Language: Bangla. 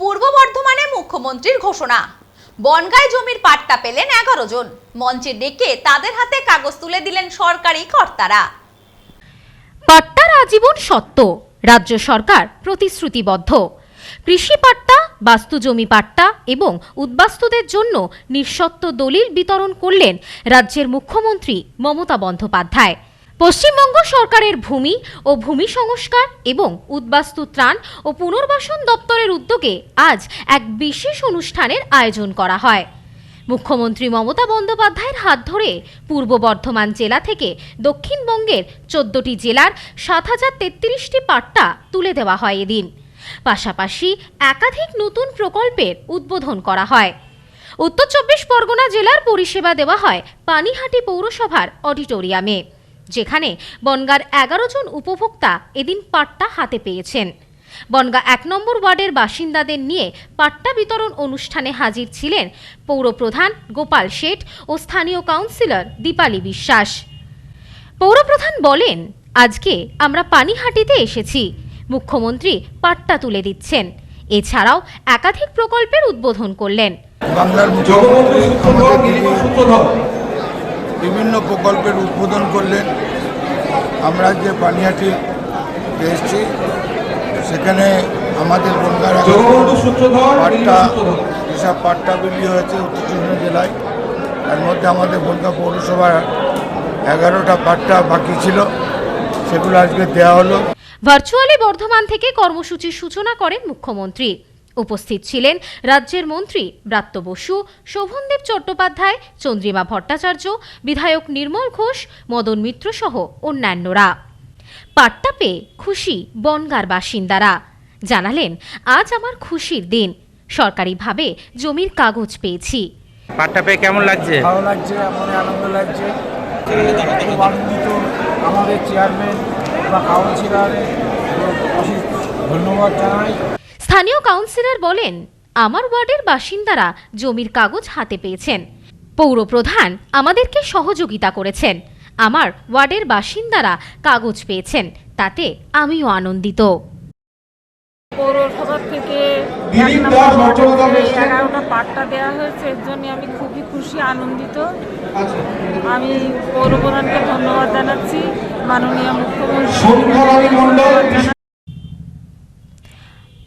পূর্ব বর্ধমানে মুখ্যমন্ত্রীর ঘোষণা। বনগায় জমির পাট্টা পেলেন এগারো জন। মঞ্চে ডেকে তাদের হাতে কাগজ তুলে দিলেন সরকারি কর্তারা। পাট্টার আজীবন সত্য। রাজ্য সরকার প্রতিশ্রুতিবদ্ধ। কৃষি পাট্টা বাস্তু জমি পাট্টা এবং উদ্বাস্তুদের জন্য নিঃসত্ত্ব দলিল বিতরণ করলেন রাজ্যের মুখ্যমন্ত্রী মমতা বন্দ্যোপাধ্যায়। পশ্চিমবঙ্গ সরকারের ভূমি ও ভূমি সংস্কার এবং উদ্বাস্তু ত্রাণ ও পুনর্বাসন দপ্তরের উদ্যোগে আজ এক বিশেষ অনুষ্ঠানের আয়োজন করা হয়। মুখ্যমন্ত্রী মমতা বন্দ্যোপাধ্যায়ের হাত ধরে পূর্ব বর্ধমান জেলা থেকে দক্ষিণবঙ্গের চোদ্দটি জেলার সাত হাজার তেত্রিশটি পাট্টা তুলে দেওয়া হয় এদিন। পাশাপাশি একাধিক নতুন প্রকল্পের উদ্বোধন করা হয়। উত্তর চব্বিশ পরগনা জেলার পরিষেবা দেওয়া হয় পানিহাটি পৌরসভার অডিটোরিয়ামে। যেখানে বনগার এগারো জন উপভোক্তা এদিন পাট্টা হাতে পেয়েছেন। বনগা এক নম্বর ওয়ার্ডের বাসিন্দাদের নিয়ে পাট্টা বিতরণ অনুষ্ঠানে হাজির ছিলেন পৌরপ্রধান গোপাল শেঠ ও স্থানীয় কাউন্সিলর দীপালি বিশ্বাস। পৌরপ্রধান বলেন, আজকে আমরা পানিহাটিতে এসেছি। মুখ্যমন্ত্রী পাট্টা তুলে দিচ্ছেন। এছাড়াও একাধিক প্রকল্পের উদ্বোধন করলেন। বাংলার প্রকল্পের উদ্বোধন করলেন। আমরা যে পানিহাটি এসেছি সেখানে আমাদের বনগার পাট্টা যেসব পাট্টা বিলি হয়েছে উত্তর চব্বিশ জেলায় তার মধ্যে আমাদের বনগা পৌরসভার এগারোটা পাট্টা বাকি ছিল সেগুলো আজকে দেওয়া হলো। ভার্চুয়ালি বর্ধমান থেকে কর্মসূচির সূচনা করেন মুখ্যমন্ত্রী। উপস্থিত ছিলেন রাজ্যের মন্ত্রী ব্রাত্য বসু শোভনদেব চট্টোপাধ্যায় চন্দ্রিমা ভট্টাচার্য বিধায়ক নির্মল ঘোষ মদন মিত্র সহ অন্যান্যরা। পাট্টা পেয়ে খুশি বনগার বাসিন্দারা। জানালেন আজ আমার খুশির দিন। সরকারিভাবে জমির কাগজ পেয়েছি। পাট্টা পেয়ে কেমন লাগছে? ভালো লাগছে মনে আনন্দ লাগছে। খুব আনন্দিত আমাদের চেয়ারম্যান বা কাউন্সিলরের অশেষ ধন্যবাদ জানাই। স্থানীয় কাউন্সিলর বলেন আমার ওয়ার্ডের বাসিন্দারা জমির কাগজ হাতে পেয়েছেন। পৌরপ্রধান আমাদেরকে সহযোগিতা করেছেন। আমার ওয়ার্ডের বাসিন্দারা কাগজ পেয়েছেন তাতে আমিও আনন্দিত। পৌরসভা থেকে। এগারোটা পাট্টা দেওয়া হয়েছে এর জন্য আমি খুবই খুশি আনন্দিত। আচ্ছা। আমি পৌরপ্রধানকে ধন্যবাদ জানাচ্ছি মাননীয় মুখ্যমন্ত্রী।